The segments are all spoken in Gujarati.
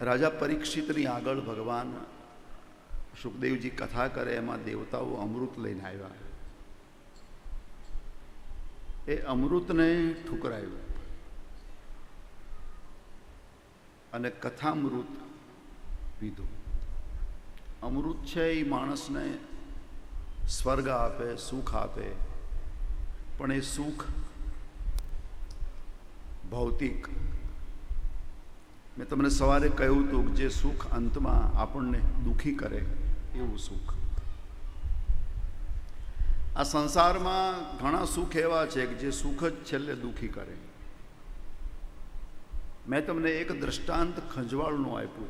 રાજા પરીક્ષિતની આગળ ભગવાન સુખદેવજી કથા કરે, એમાં દેવતાઓ અમૃત લઈને આવ્યા. એ અમૃતને ઠુકરાયું અને કથામૃત પીધું. અમૃત છે એ માણસને સ્વર્ગ આપે, સુખ આપે, પણ એ સુખ ભૌતિક મેં તમને સવારે કહ્યું હતું કે જે સુખ અંતમાં આપણને દુઃખી કરે, એવું સુખ. આ સંસારમાં ઘણા સુખ એવા છે કે જે સુખ જ છેલ્લે દુઃખી કરે. મેં તમને એક દ્રષ્ટાંત ખંજવાળનું આપ્યું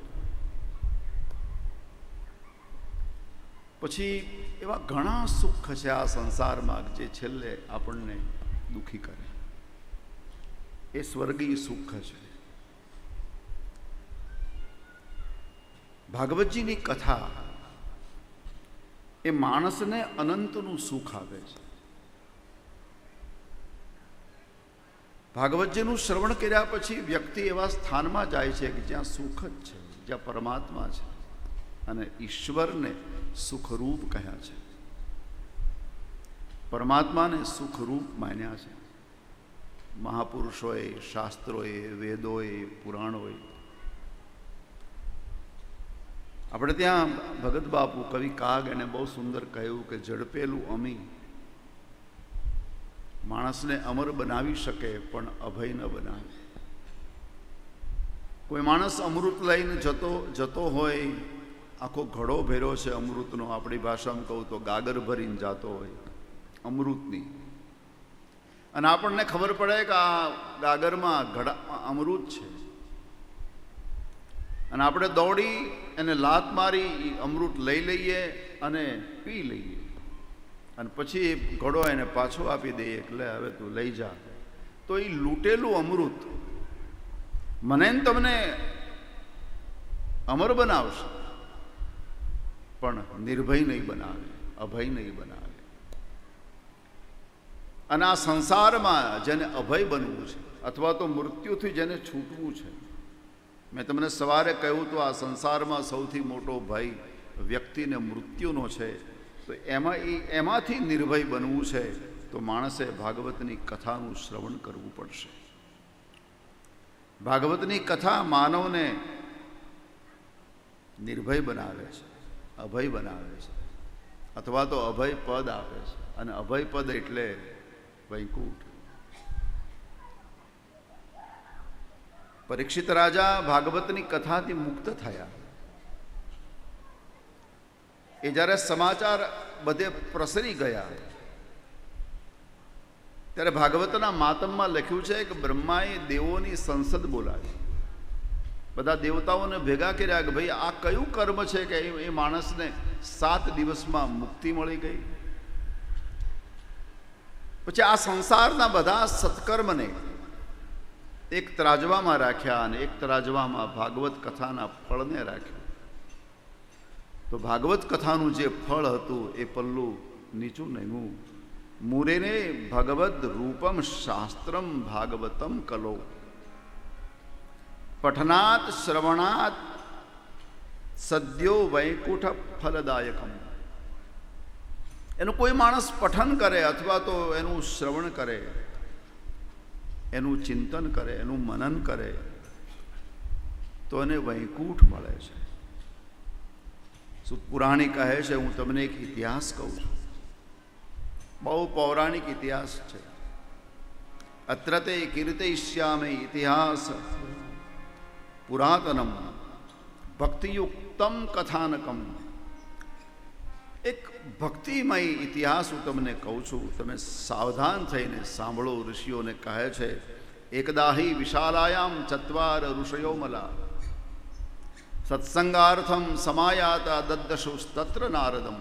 પછી એવા ઘણા સુખ છે આ સંસારમાં જે છેલ્લે આપણને દુઃખી કરે. એ સ્વર્ગીય સુખ છે. ભાગવતજીની કથા એ માણસને અનંતનું સુખ આપે છે. ભાગવતજીનું શ્રવણ કર્યા પછી વ્યક્તિ એવા સ્થાનમાં જાય છે કે જ્યાં સુખ જ છે, જ્યાં પરમાત્મા છે અને ઈશ્વરને સુખરૂપ કહ્યા છે. પરમાત્માને સુખરૂપ માન્યા છે. મહાપુરુષોએ, શાસ્ત્રોએ, વેદોએ, પુરાણોએ આપણે ત્યાં ભગત બાપુ કવિ કાગ એને બહુ સુંદર કહ્યું કે ઝડપેલું અમી માણસને અમર બનાવી શકે પણ અભય ન બનાવે. કોઈ માણસ અમૃત લઈને જતો જતો હોય, આખો ઘડો ભેરો છે અમૃતનો, આપણી ભાષામાં કહું તો ગાગર ભરીને જાતો હોય, અમૃતની. અને આપણને ખબર પડે કે આ ગાગરમાં ઘડા, અમૃત છે. અને આપણે દોડી એને લાત મારી અમૃત લઈ લઈએ અને પી લઈએ. અને પછી ઘડો એને પાછો આપી દઈએ એટલે હવે તું લઈ જા. તો એ લૂંટેલું અમૃત મને તમને અમર બનાવશે. પણ નિર્ભય નહીં બનાવે, અભય નહીં બનાવે. અને આ સંસારમાં જેને અભય બનવું છે, અથવા તો મૃત્યુથી જેને છૂટવું છે મેં તમને સવારે કહ્યું તો આ સંસારમાં સૌથી મોટો ભય વ્યક્તિને મૃત્યુનો છે. તો એમાં એ એમાંથી નિર્ભય બનવું છે તો માણસે ભાગવતની કથાનું શ્રવણ કરવું પડશે. ભાગવતની કથા માનવને નિર્ભય બનાવે છે, અભય બનાવે છે, અથવા તો અભય પદ આપે છે. અને અભય પદ એટલે વૈકુંઠ. પરીક્ષિત રાજા ભાગવતની કથાથી મુક્ત થયા. એ જ્યારે સમાચાર બધે પ્રસરી ગયા, ત્યારે ભાગવતના માતમમાં લખ્યું છે કે બ્રહ્માએ દેવોની સંસદ બોલાવી. બધા દેવતાઓને ભેગા કર્યા કે ભાઈ, આ કયું કર્મ છે કે એ માણસને સાત દિવસમાં મુક્તિ મળી ગઈ? પછી આ સંસારના બધા સત્કર્મને એક ત્રાજવામાં રાખ્યા અને એક ત્રાજવામાં ભાગવત કથાના ફળને રાખ્યું. તો ભાગવત કથાનું જે ફળ હતું એ પલ્લું નીચું નમ્યું. મુરેને ભગવદ રૂપમ શાસ્ત્રમ ભાગવતમ કલો. પઠનાત શ્રવણાત સદ્યો વૈકુંઠ ફલદાયકમ. એનું કોઈ માણસ પઠન કરે અથવા તો એનું શ્રવણ કરે એનું ચિંતન કરે, એનું મનન કરે, તો એને વૈકુંઠ મળે છે. પુરાણી કહે છે? હું તમને એક ઇતિહાસ કહું છું. બહુ પૌરાણિક ઇતિહાસ છે. અત્ર તે કીર્તયિષ્યામે ઇતિહાસ પુરાતનમ ભક્તિયુક્તમ કથાનકમ. એક ભક્તિમય ઇતિહાસ હું તમને કહું છું. તમે સાવધાન થઈને સાંભળો, ઋષિઓને કહે છે, એકદાહી વિશાલાયામ ચત્વાર ઋષયો મલા સત્સંગાર્થમ સમાયાતા દદ્દશુસ્તત્ર નારદમ.